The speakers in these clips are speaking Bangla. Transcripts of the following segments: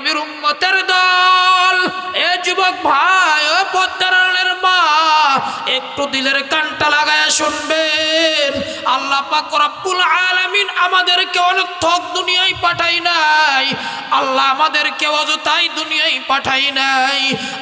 নবীর উম্মতের দল। এ যুবক ভাই ও পদ্মারের মা একটু দিলের কানটা লাগায় শুনবেন। আল্লাহ পাক রব্বুল আলামিন আমাদেরকে অনর্থক দুনিয়ায় পাঠাই নাই। আল্লাহ আমাদেরকে অযথাই দুনিয়ায় পাঠাই নাই।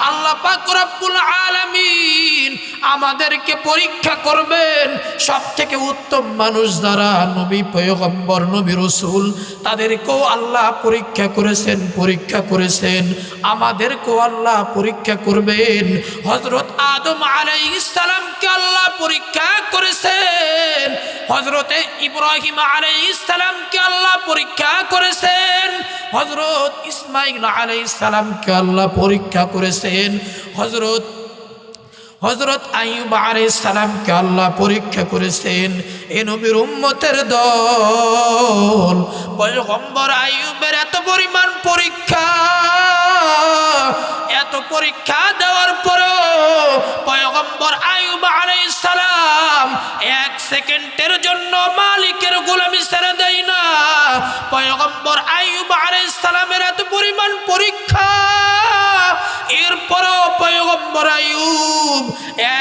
আল্লাহ পাক রব্বুল আলামিন আমাদেরকে পরীক্ষা করবেন সব থেকে উত্তম মানুষ যারা নবী, পয়গম্বর, নবী রসুল, তাদেরকেও আল্লাহ পরীক্ষা করেছেন পরীক্ষা করেছেন। আমাদেরকেও আল্লাহ পরীক্ষা করবেন। হজরত আদম আলাই ইসলামকে আল্লাহ পরীক্ষা করেছেন। হজরতে ইব্রাহিম আলাই ইসলামকে আল্লাহ পরীক্ষা করেছেন। হজরত ইসমাইল আলাই ইসলামকে আল্লাহ পরীক্ষা করেছেন। হজরত হজরত আইব আলাইহিস সালামকে আল্লাহ পরীক্ষা করেছেন। এ নবীর উম্মতের দল, পয়গম্বর আইয়ুবের এত পরিমাণ পরীক্ষা এত পরীক্ষা দেওয়ার পরেও পয়গম্বর আয়ুব সালাম এক সেকেন্ডের জন্য মালিকের গোলামি ছেড়ে দেয় না। পয়গম্বর আলাইহিস সালামের এত পরিমাণ পরীক্ষা, এরপরও পয়গম্বর আইয়ুব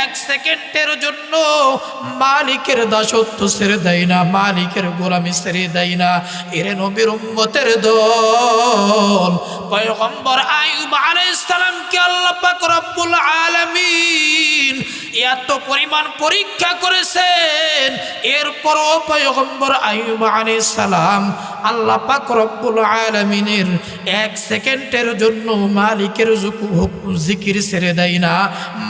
এক সেকেন্ডের জন্য মালিকের দাসত্ব ছেড়ে দেয় না, মালিকের গোলামি ছেড়ে দেয় না। এর নবীর উম্মতের দল পয়গম্বর আইয়ুব আলাইহিস সালামকে আল্লাহ পাক রব্বুল আলামিন এত পরিমাণ পরীক্ষা করেছেন। এরপরও পয়গম্বর আইয়ুব আলাইহিস সালাম আল্লাহ পাক রব্বুল আলামিনের এক সেকেন্ডের জন্য মালিকের হুকুম জিকির ছেড়ে দেয় না,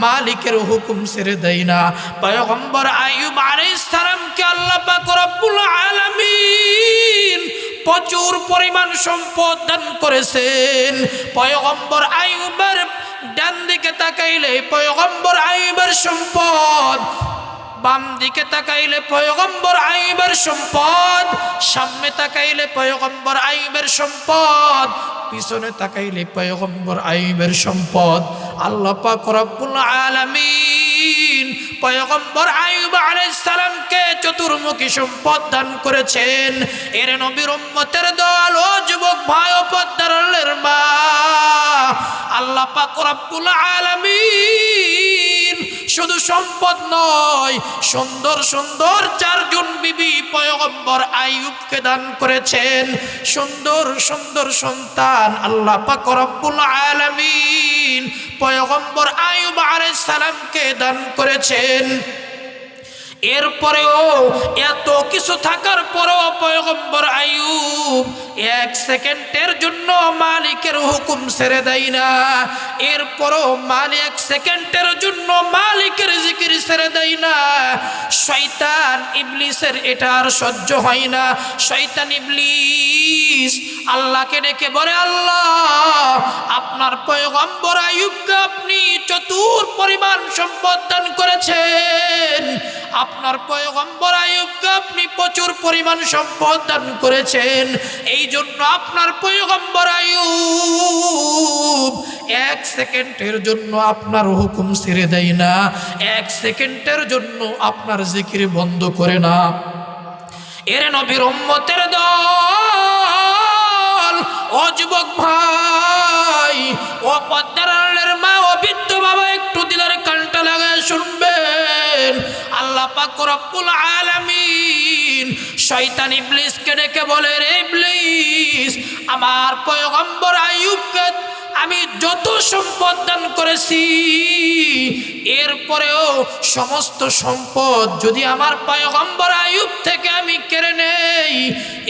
মালিকের হুকুম ছেড়ে দেয় না। পয়গম্বর আইয়ুব আলাইহিস সালামকে আল্লাহ পাক রব্বুল আলামিন প্রচুর পরিমাণ সম্পদ দান করেছেন। পয়গম্বর আইয়ুবের ডান দিকে তাকাইলে পয়গম্বর আইয়ুবের সম্পদ, বাম দিকে তাকাইলে পয়গম্বর আইবের সম্পদ, সামনে তাকাইলে পয়গম্বর আইবের সম্পদ, পিছনে তাকাইলে পয়গম্বর আইবের সম্পদ। আল্লাহ পাক রব্বুল আলামিন পয়গম্বর আইব আলাইসালামকে সালামকে চতুর্মুখী সম্পদ দান করেছেন। এর নবীর উম্মতের দল ও যুবক ভাই ও পদ্মারের মা। আল্লাহ পাক রব্বুল আলামিন শুধু সম্পদ নয়, সুন্দর সুন্দর চারজন বিবি পয়গম্বর আইয়ুবকে দান করেছেন। সুন্দর সুন্দর সন্তান আল্লাহ পাকরব্বুল আলমিন পয়গম্বর আইয়ুব আলাইহিস সালামকে দান করেছেন। এরপরেও এত কিছু থাকার পরেও পয়গম্বর আইয়ুব এক সেকেন্ডের জন্য মালিকের হুকুম ছেড়ে দেয় না। এরপরও মালিক এক সেকেন্ডের জন্য মালিকের জিকির ছেড়ে দেয় না। শয়তান ইবলিসের এটা আর সহ্য হয় না। শয়তান ইবলিস আল্লাহকে ডেকে বলে, আল্লাহ, আপনার পয়গম্বর আইয়ুবকে আপনি চতুর পরিমাণ সম্পদ দান করেছেন। আপনার পয়গম্বর আইয়ুবকে আপনি প্রচুর পরিমাণ সম্পদ দান করেছেন। এই জন্য আপনার পয়গম্বর আইয়ুব এক সেকেন্ডের জন্য আপনার হুকুম ছেড়ে দেয় না। এক সেকেন্ডের জন্য আপনার জিকির বন্ধ করে না। এর নবীর উম্মতের দল, ও যুবক ভাই, ও পদ্মারের মা, ও বৃদ্ধ বাবা একটু দিলের কানটা লাগায় শুনবেন। আল্লাহ পাক রব্বুল আলামিন শয়তান ইবলিসকে ডেকে বলে, রে ইবলিস, আমার পয়গম্বর আইয়ুবকে আমি যত সম্পদ দান করেছি এরপরেও সমস্ত সম্পদ যদি আমার পয়গম্বর আয়ুব থেকে আমি কেড়ে নেই,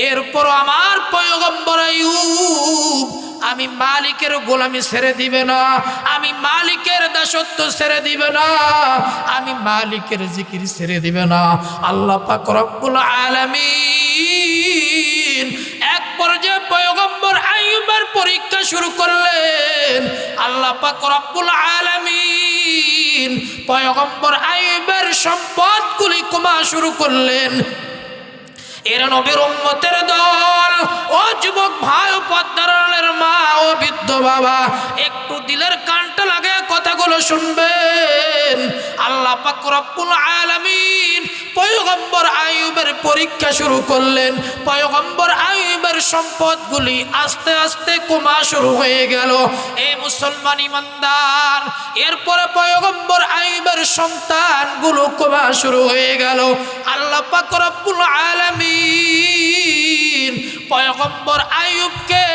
এরপরও আমার পয়গম্বর আয়ুব আমি মালিকের গোলামি ছেড়ে দিবে না, আমি মালিকের দাসত্ব ছেড়ে দিবে না, আমি মালিকের জিকির ছেড়ে দিবে না। আল্লাহ পাক রব্বুল আলামিন এক পর্যায়ে পয়গম্বর আইয়ুবের পরীক্ষা শুরু করলেন। আল্লাহ পাক রব্বুল আলামিন পয়গম্বর আইবের সম্পদগুলি কমা শুরু করলেন। এর নবীর উম্মতের দল। ও বাবা, একটু দিলের কানটা লাগে, কথাগুলো শুনবেন। আল্লাহ পাক রব্বুল আলামিন পয়গম্বর আয়ুবের পরীক্ষা শুরু করলেন। পয়গম্বর আয়ুবের সম্পদগুলি আস্তে আস্তে কমা শুরু হয়ে গেল। এ মুসলমান ইমানদার, এরপরে পয়গম্বর আয়ুবের সন্তানগুলো কমা শুরু হয়ে গেল। আল্লাহ পাক রব্বুল আলামিন পয়গম্বর আয়ুবকে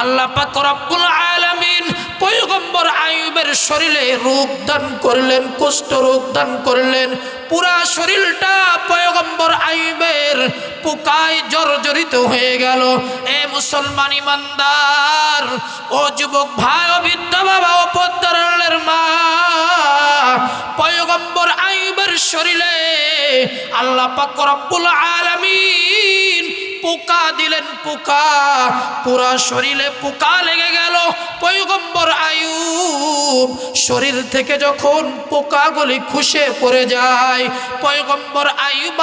আল্লাহ পাক রব্বুল আলামিন পয়গম্বর আয়ুবের শরীরে রোগ দান করলেন, কুষ্ঠ রোগ দান করলেন। পুরা শরীরটা পয়গম্বর আয়ুবের পোকায় জর্জরিত হয়ে গেল। এ মুসলমান ইমানদার, ও যুবক ভাই, ও বৃদ্ধ বাবা, ও পদ্মারের মা, পয়গম্বর আয়ুবের শরীরে আল্লাহ পাক রব্বুল আলামিন পোকা, দিলেন পোকা। পুরা শরীরে পোকা লেগে গেল। পয়গম্বর আয়ুব শরীর থেকে যখন পোকাগুলি খুশে পড়ে যায়, পয়গম্বর আয়ুব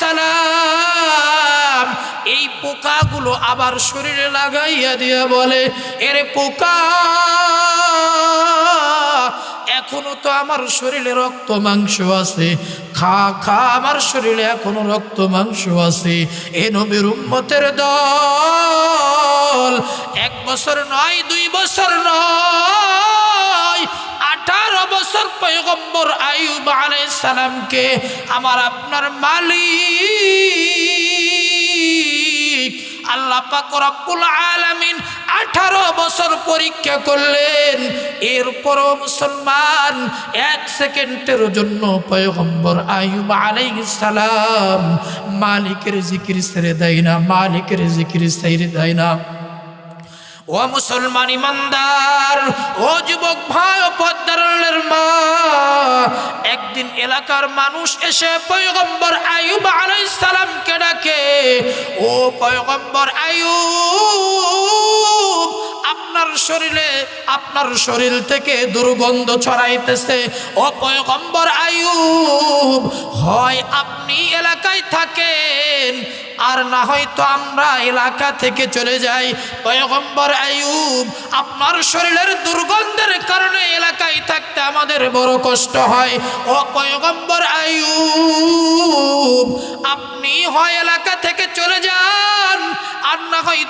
সালাম এই পোকাগুলো আবার শরীরে লাগাইয়া দিয়ে বলে, এর পোকা এখনও তো আমার শরীরে রক্ত মাংস আছে। খা খা, আমার শরীরে এখনও রক্ত মাংস আছে। এ নবীর উম্মতের দল, এক বছর নয়, দুই বছর নয়, আঠারো বছর পয়গম্বর আয়ুব আলাইহিস সালামকে আমার আপনার মালিক, আল্লাহ পাক রব্বুল আলামিন আঠারো বছর পরীক্ষা করলেন। এরপরও মুসলমান এক সেকেন্ডের জন্য পয়গম্বর আয়ুব সালাম মালিকের জিকির ছেড়ে দেয় না, মালিকের জিকির ছেড়ে দেয় না। ও মুসলমান ইমানদার, ও যুবক ভাই, ও পদ্মারের মা, একদিন এলাকার মানুষ এসে পয়গম্বর আয়ুব আলাইহিস সালামকে ডাকে, ও পয়গম্বর আয়ুব আপনার শরীরে, আপনার শরীর থেকে দুর্গন্ধ ছড়াইতেছে। ও পয়গম্বর আয়ুব হয় আপনি এলাকায় থাকেন, আর না হয়তো আমরা এলাকা থেকে চলে যাই। পয়গম্বর আয়ুব আপনার শরীরের দুর্গন্ধের কারণে এলাকায় থাকতে আমাদের বড় কষ্ট হয়। ও পয়গম্বর আয়ুব আপনি হয় এলাকা থেকে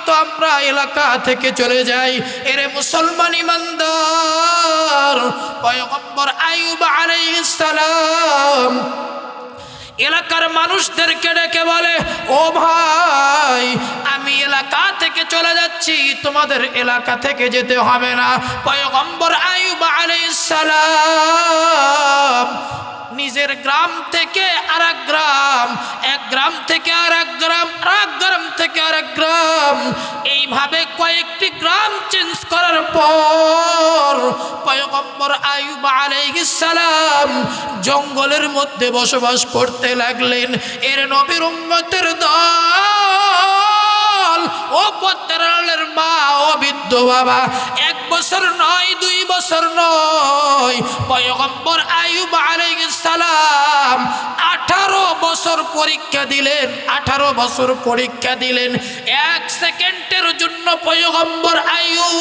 হয়তো আমরা এলাকা থেকে চলে যাই। এরে মুসলমান ইমানদার পয়গম্বর আয়ুব আলাইহিস সালাম এলাকার মানুষদেরকে ডেকে বলে, ও ভাই, আমি এলাকা থেকে চলে যাচ্ছি, তোমাদের এলাকা থেকে যেতে হবে না। পয়গম্বর আয়ুব আলাইহিস সালাম নিজের গ্রাম থেকে আর গ্রাম, এক গ্রাম থেকে আর এক গ্রাম আর এক গ্রাম থেকে আর এক গ্রাম। এইভাবে কয়েকটি গ্রাম চেঞ্জ করার পর পয়গম্বর আয়ুব সালাম জঙ্গলের মধ্যে বসবাস করতে লাগলেন। এর নবীর উম্মতের দল ও পত্রের মা, ও বৃদ্ধ বাবা, এক বছর নয়, দুই বছর নয়। পয়গম্বর আয়ুব সালাম আঠারো বছর পরীক্ষা দিলেন, আঠারো বছর পরীক্ষা দিলেন। এক সেকেন্ডের জন্য পয়গম্বর আয়ুব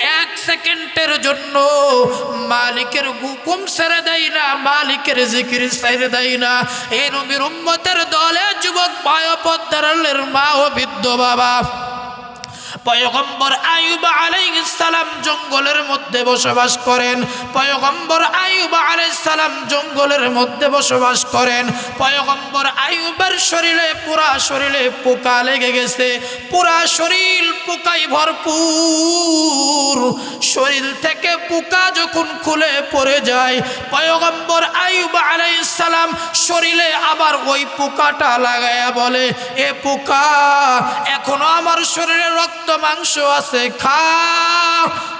এক সেকেন্ডের জন্য মালিকের হুকুম সেরে দেয় না, মালিকের জিকির ছেড়ে দেয় না। এই নবীর উম্মতের দলে যুবক পায় পায়পদ্দারের মা ও বৃদ্ধ বাবা। পয়গম্বর আয়ুব আলাইহিস সালাম জঙ্গলের মধ্যে বসবাস করেন। পয়গম্বর আয়ুব সালাম জঙ্গলের মধ্যে বসবাস করেন। পয়গম্বর আয়ুবের শরীরে, পুরা শরীরে পোকা লেগে গেছে। পুরা শরীর পোকায় ভরপুর। শরীর থেকে পোকা যখন খুলে পড়ে যায়, পয়গম্বর আয়ুব সালাম শরীরে আবার ওই পোকাটা লাগায়া বলে, এ পোকা, এখনও আমার শরীরে রক্ত মাংস আছে, খা।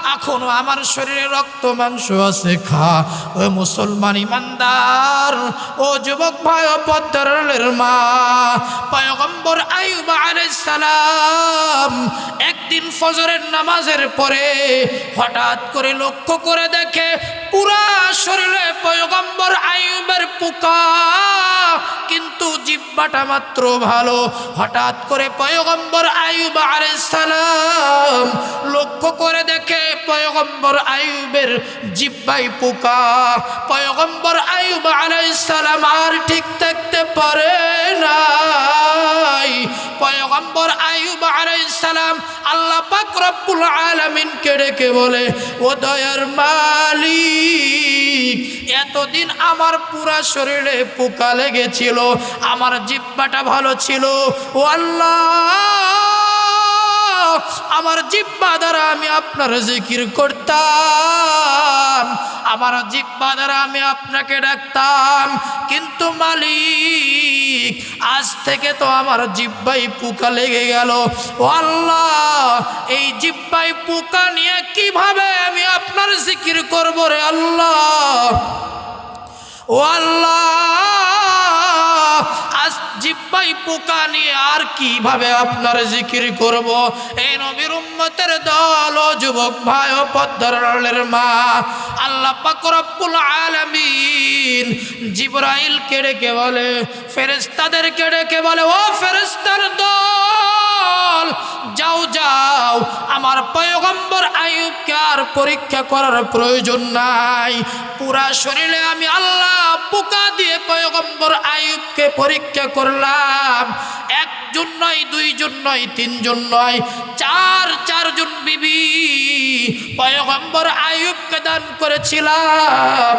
এখনও আমার শরীরে রক্ত মাংস আছে, খা। ও মুসলমান ইমানদার, ও যুবক ভাই, ও পদ্মারের মা। পয়গম্বর আলাইহিস সালাম একদিন ফজরের নামাজের পরে হঠাৎ করে লক্ষ্য করে দেখে পুরা শরীরে পয়গম্বর আয়ুবের পোকা। কিন্তু জিব্বাটা মাত্র ভালো। হঠাৎ করে পয়গম্বর আয়ুব আলাইহিস সালাম করে দেখে পয়গম্বর আয়ুবের জিব্বাই পোকা। পয়গম্বর আয়ুব আলাইসালাম আর ঠিক থাকতে পারে নাই। পয়গম্বর আয়ুব আলাইসালাম আল্লাহ পাক রব্বুল আলামিনকে ডেকে বলে, ও দয়ার মালিক, এতদিন আমার পুরা শরীরে পোকা লেগেছিল, আমার জিব্বাটা ভালো ছিল। ও আল্লাহ আমার জিব্বা দ্বারা আমি আপনার জিকির করতাম। আমার জিব্বা দ্বারা আমি আপনাকে ডাকতাম। কিন্তু মালিক, আজ থেকে তো আমার জিব্বাই পোকা লেগে গেল। ও আল্লাহ, এই জিব্বাই পোকা নিয়ে কীভাবে আমি আপনার জিকির করব রে আল্লাহ? ও আল্লাহ জিব্বাই পোকা নিয়ে আর কীভাবে আপনার জিকির করব? এই নবীর উম্মতের দল ও যুবক ভাই ও পদ্মরের মা। আল্লাহ পাক রব্বুল আলামিন জিব্রাইল কেড়ে কে বলে ফেরেশতাদের কেড়ে কে বলে, ও ফেরেশতার দল, যাও যাও, আমার পয়গম্বর আয়ুবকে আর পরীক্ষা করার প্রয়োজন নাই। পুরা শরীরে আমি আল্লাহ পোকা দিয়ে পয়গম্বর আয়ুবকে পরীক্ষা করলাম। একজন নয়, দুইজন নয়, তিনজন নয়, চার, চারজন বিবি। পয়গম্বর আয়ুবকে দান করেছিলাম।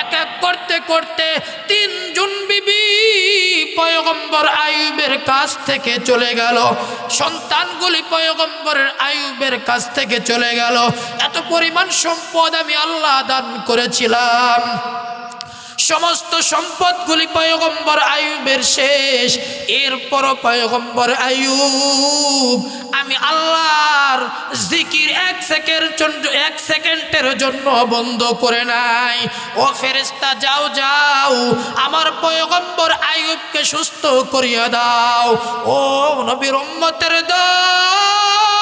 এক এক করতে করতে তিনজন বিবি পয়গম্বর আয়ুবের কাছ থেকে চলে গেল। সন্তানগুলি পয়গম্বরের আয়ুবের কাছ থেকে চলে গেল। এত পরিমাণ সম্পদ আমি আল্লাহ দান করেছিলাম। সমস্ত সম্পদগুলি পয়গম্বর আয়ুবের শেষ। এরপর পয়গম্বর আয়ুব, আমি আল্লাহর জিকির এক সেকেন্ড এক সেকেন্ডের জন্য বন্ধ করে নাই। ও ফেরেস্তা যাও যাও, আমার পয়গম্বর আয়ুবকে সুস্থ করিয়া দাও। ও নবীর উম্মতের আল্লাহ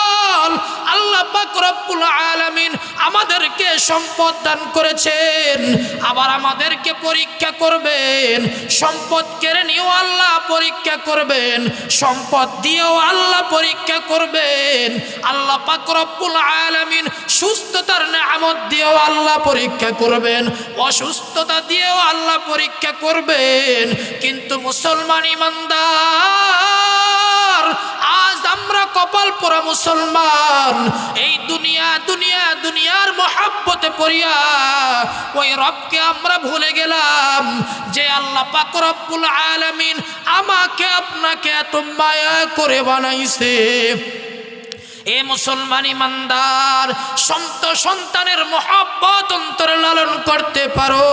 পাক রব্বুল আলামিন আমাদেরকে সম্পদ দান করেছেন। আবার আমাদেরকে পরীক্ষা করবেন। সম্পদ কেড়ে নিয়েও আল্লাহ পরীক্ষা করবেন। সম্পদ দিয়েও আল্লাহ পরীক্ষা করবেন। আল্লাহ পাক রব্বুল আলামিন সুস্থতার নেয়ামত দিয়েও আল্লাহ পরীক্ষা করবেন। অসুস্থতা দিয়েও আল্লাহ পরীক্ষা করবেন। কিন্তু মুসলমান ইমানদার আমরা কপাল পরা মুসলমান, এই দুনিয়া দুনিয়া, দুনিয়ার মহাব্বতে পড়িয়া ওই রবকে আমরা ভুলে গেলাম যে আল্লাহ পাক রব্বুল আলামিন আমাকে আপনাকে এত মায়া করে বানাইছে। এ মুসলমান ইমানদার, সন্ত সন্তানের মহাব্বত অন্তরে লালন করতে পারো,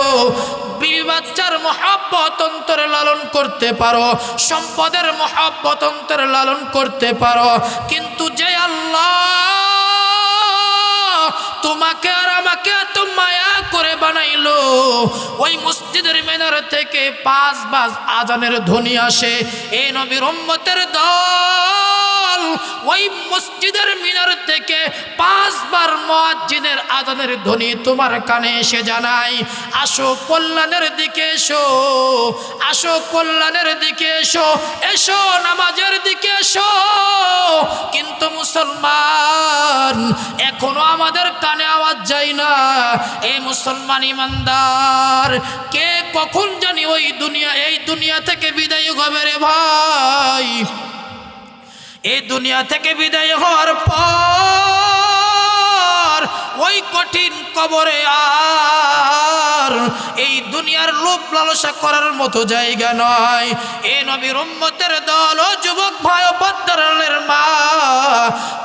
বিবি বাচ্চার মহাব্বত অন্তরে লালন করতে পারো, সম্পদের মহাব্বত অন্তরে লালন করতে পারো, কিন্তু যে আল্লাহ তোমাকে আর আমাকে এত মায়া করে বানাইলো, ওই মসজিদের মেনার থেকে পাঁচ বাজ আজানের ধ্বনি আসে। এ নবীর উম্মতের দল ওই মসজিদের মিনার থেকে পাঁচবার মুয়াজ্জিনের আজানের ধ্বনি তোমার কানে এসে জানাই। আসো কল্যাণের দিকে এসো, আসো কল্যাণের দিকে এসো এসো নামাজের দিকে এসো। কিন্তু মুসলমান, এখনও আমাদের কানে আওয়াজ যায় না। এই মুসলমান ইমানদার, কে কখন জানি ওই দুনিয়া, এই দুনিয়া থেকে বিদায় হবে রে ভাই। এই দুনিয়া থেকে বিদায় হওয়ার পর ওই কঠিন কবরে আর এই দুনিয়ার লোভ লালসা করার মতো জায়গা নয়। এ নবীর উম্মতের দল ও যুবক ভাই ও পদ্মারের মা,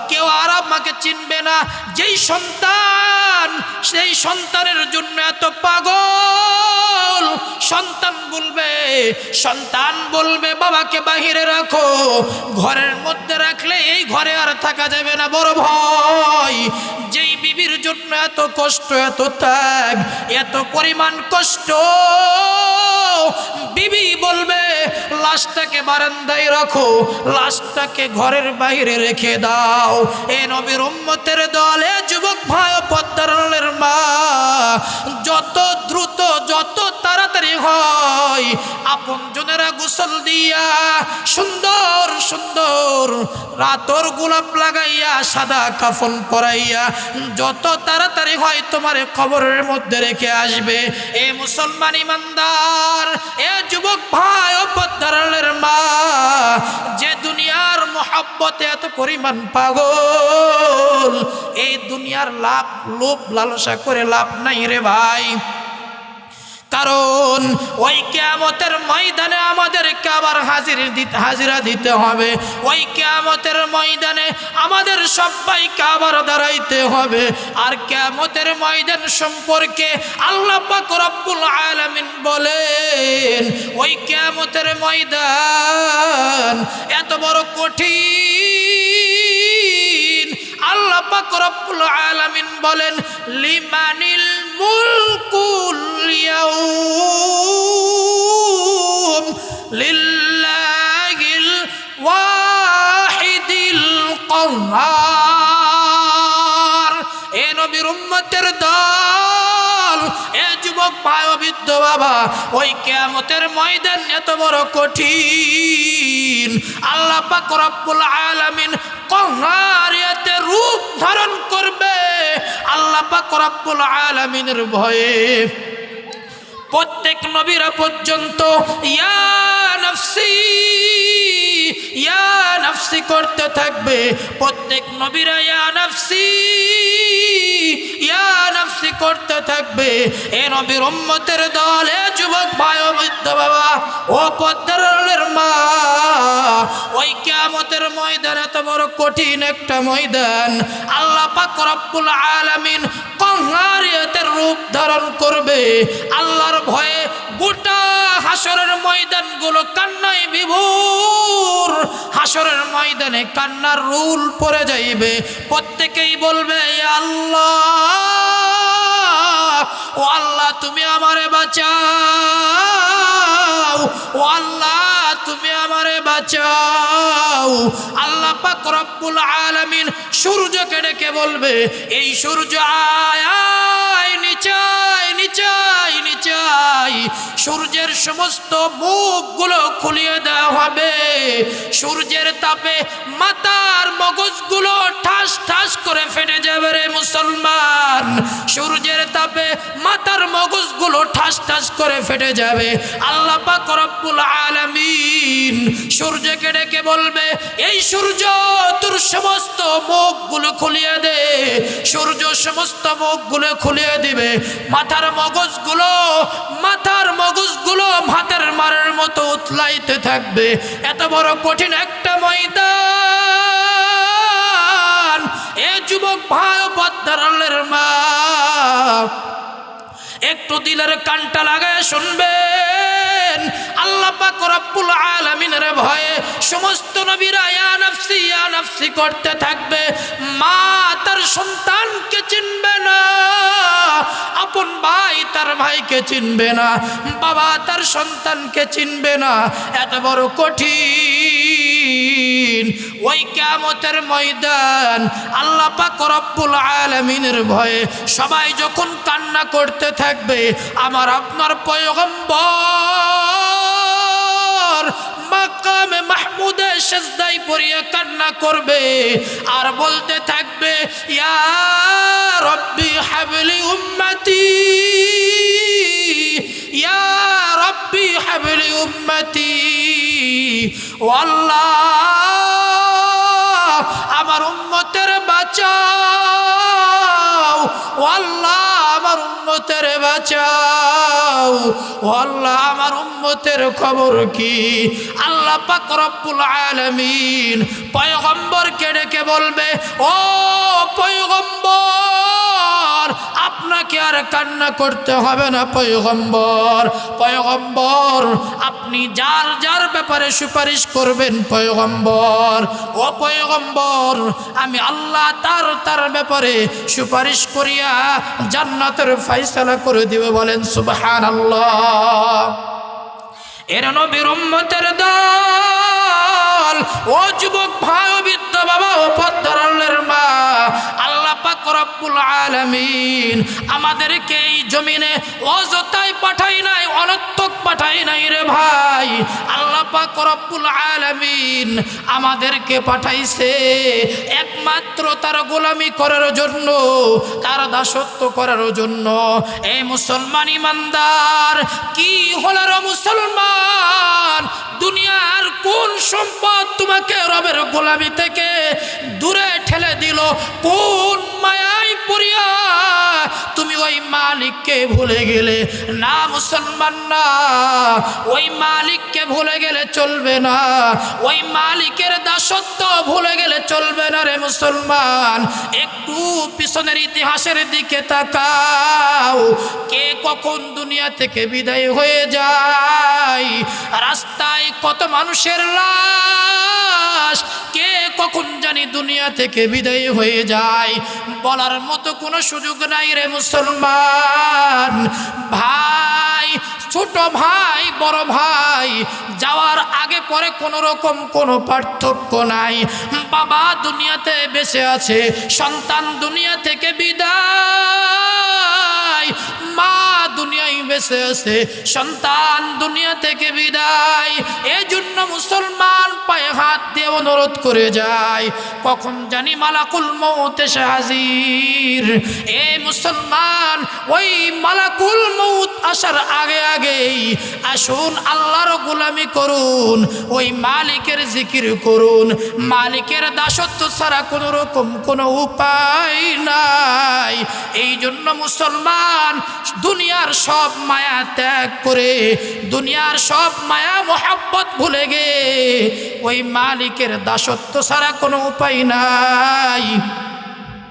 কেউ আর আমাকে চিনবে না। যেই সন্তান, সেই সন্তানের জন্য এত পাগল সন্তান বলবে সন্তান বলবে, বাবাকে বাহিরে রাখো। ঘরের মধ্যে রাখলে এই ঘরে আর থাকা যাবে না, বড় ভয়। যেই বিবির জন্য এত কষ্ট, এত ত্যাগ, এত পরিমাণ কষ্ট, বিবি বলবে, লাশটাকে বারান্দায় রাখো, লাশটাকে ঘরের বাইরে রেখে দাও। এ নবীর উম্মতের দলে ভাই ও পদ্মারের মা, যত দ্রুত, যত তাড়াতাড়ি হয়, আপন জনেরা গোসল দিয়া সুন্দর সুন্দর রাতর গোলাপ লাগাইয়া, সাদা কাফন পরাইয়া, যত তাড়াতাড়ি হয় তোমার খবরের মধ্যে রেখে আসবে। এ মুসলমান ইমানদার, এ যুবক ভাই ও মা, যে দুনিয়ার মহাব্বতে এত পরিমাণ পাগল, এই দুনিয়ার লাভ, লোভ, লালসা করে লাভ নাই রে ভাই। কারণ ওই কেয়ামতের ময়দানে আমাদেরকে আবার হাজির দিতে, হাজিরা দিতে হবে। ওই কেয়ামতের ময়দানে আমাদের সবাইকে আবার দাঁড়াইতে হবে। আর কেয়ামতের ময়দান সম্পর্কে আল্লাহ রব্বুল আলামিন বলেন, ওই কেয়ামতের ময়দান এত বড় কঠিন পাক রব্বুল আলামিন বলেন লিমানিল মুলকুল ইয়াউম লিল্লাহিল ওয়াহিদিল কাহ্হার এ নবীর উম্মতের দল যুবক ও বাবা, ওই কেয়ামতের ময়দান এত বড় কঠিন। আল্লাহ পাক রব্বুল আলামিন কহারিয়াতে রূপ ধারণ করবে। আল্লাহ পাক রব্বুল আলামিনের ভয়ে প্রত্যেক নবীরা পর্যন্ত ইয়া নফসি করতে থাকবে। প্রত্যেক নবীরা ইয়া নফসি। ইয়া করতে থাকবে। এ নবীর উম্মতের দল যুবক ভাই বৃদ্ধ বাবা, ও পদ্মারের মা। ওই কিয়ামতের ময়দান এত বড় কঠিন একটা ময়দান। আল্লাহ পাক রব্বুল আলামিন কংহারিয়তের রূপ ধারণ করবে। আল্লাহর ভয়ে গোটা হাসরের ময়দানগুলো কান্নায় বিভোর। হাসরের ময়দানে কান্নার রুল পড়ে যাইবে। প্রত্যেকেই বলবে আল্লাহ! ও আল্লাহ, তুমি আমারে বাঁচাও। ও আল্লাহ, তুমি আমারে বাঁচাও। আল্লাহ পাক রব্বুল আলামিন সূর্যকে ডেকে বলবে, এই সূর্য আয় আয় নিচাই নিচাই নিচাই সূর্যের সমস্ত মুখগুলো খুলিয়ে দেওয়া হবে। সূর্যের তাপে মাথার মগজগুলো ঠাস ঠাস করে ফেটে যাবে রে মুসলমান। সূর্যের তাপে মাথার মগজগুলো ঠাস ঠাস করে ফেটে যাবে। আল্লাহ পাক আলামিন সূর্যকে ডেকে বলবে, এই সূর্য তোর সমস্ত মুখগুলো খুলিয়ে দে। সূর্য সমস্ত মুখগুলো খুলিয়ে দিবে। মাথার মগজগুলো মাথার মগজগুলো ভাতের মারের মতো উতলাইতে থাকবে। এত বড় কঠিন একটা ময়দান। এ যুবক ভাই পদ্মারের মা। একটু দিলের কানটা লাগায় শুনবেন আল্লাহ পাক রব্বুল আলামিনের ভয়ে সমস্ত নবীরা ইয়া নাফসি ইয়া নাফসি করতে থাকবে। মা তার সন্তানকে চিনবে না, আপন ভাই তার ভাইকে চিনবে না, বাবা তার সন্তানকে চিনবে না। এত বড় কঠিন ওই কিয়ামতের ময়দান আল্লাহ পাক রব্বুল আলামিনের ভয়ে সবাই যখন কান্না করতে থাকবে, আমার আপনার পয়গম্বর মাকামে মাহমুদে সেজদাই পড়িয়া কান্না করবে আর বলতে থাকবে, ইয়া রব্বি হাবলি উম্মতি, ইয়া রব্বি হাবলি উম্মতি, ও আল্লাহ, আমার উম্মতের বাঁচাও, ও আল্লাহ আমার উম্মতের বাঁচাও। ও আল্লাহ, আমার উম্মতের খবর কি? আল্লাহ পাক রব্বুল আলামিন পয়গম্বরকে ডেকে বলবে, ও পয়গম্বর আপনাকে আর কান্না করতে হবে না, পয়গম্বর। পয়গম্বর, আপনি যার যার ব্যাপারে সুপারিশ করবেন, পয়গম্বর। ও পয়গম্বর, আমি আল্লাহ তার তার ব্যাপারে সুপারিশ করিয়া জান্নাতের ফাইসালা করে দিবে, বলেন সুবহান আল্লাহ এর নবীর উম্মতের দল, ও যুবক, ভাই ও বৃদ্ধ বাবা, ও পদ্মারের রব্বুল আলামিন। আমাদেরকে এই জমিনে অযথায় পাঠাই নাই, অনর্থক পাঠাই নাই রে ভাই। আল্লাহ পাক রব্বুল আলামিন আমাদেরকে পাঠাইছে একমাত্র তার গোলামি করার জন্য, তার দাসত্ব করার জন্য। এই মুসলমান ইমানদার, কি হলো রে মুসলমান? দুনিয়ার কোন সম্পদ তোমাকে রবের গোলামি থেকে দূরে ঠেলে দিল? কোন মায়ায় পড়িয়া তুমি ওই মালিককে ভুলে গেলে? না মুসলমান না, ওই মালিককে ভুলে গেলে চলবে না। ওই মালিকের দাসত্ব ভুলে গেলে চলবে না রে মুসলমান। একটু পিছনের ইতিহাসের দিকে তাকাও। কে কখন দুনিয়া থেকে বিদায় হয়ে যায়? রাস্তায় কত মানুষের লাশ? কে কখন জানি দুনিয়া থেকে বিদায় হয়ে যায়? বলার মতো কোনো সুযোগ নাই রে মুসলমান। ভাই ছোট ভাই, বড় ভাই, যাওয়ার আগে পরে কোনো রকম কোনো পার্থক্য নাই। বাবা দুনিয়াতে বেঁচে আছে, সন্তান দুনিয়া থেকে বিদায়। মা দুনিয়ায় বেঁচে আছে, সন্তান দুনিয়া থেকে বিদায়। এই জন্য মুসলমান পায়ে হাত দিয়ে অনুরোধ করে যায়, কখন জানি মালাকুল মৌতে হাজির। এ মুসলমান, ওই মালাকুল মৌত আসার আগে আগেই আসুন, আল্লাহর গোলামি করুন, ওই মালিকের জিকির করুন। মালিকের দাসত্ব ছাড়া কোনো রকম কোনো উপায় নাই। এই জন্য মুসলমান দুনিয়ার সব মায়া ত্যাগ করে, দুনিয়ার সব মায়া মোহাব্বত ভুলে গে ওই মালিকের দাসত্ব ছাড়া কোনো উপায় নাই।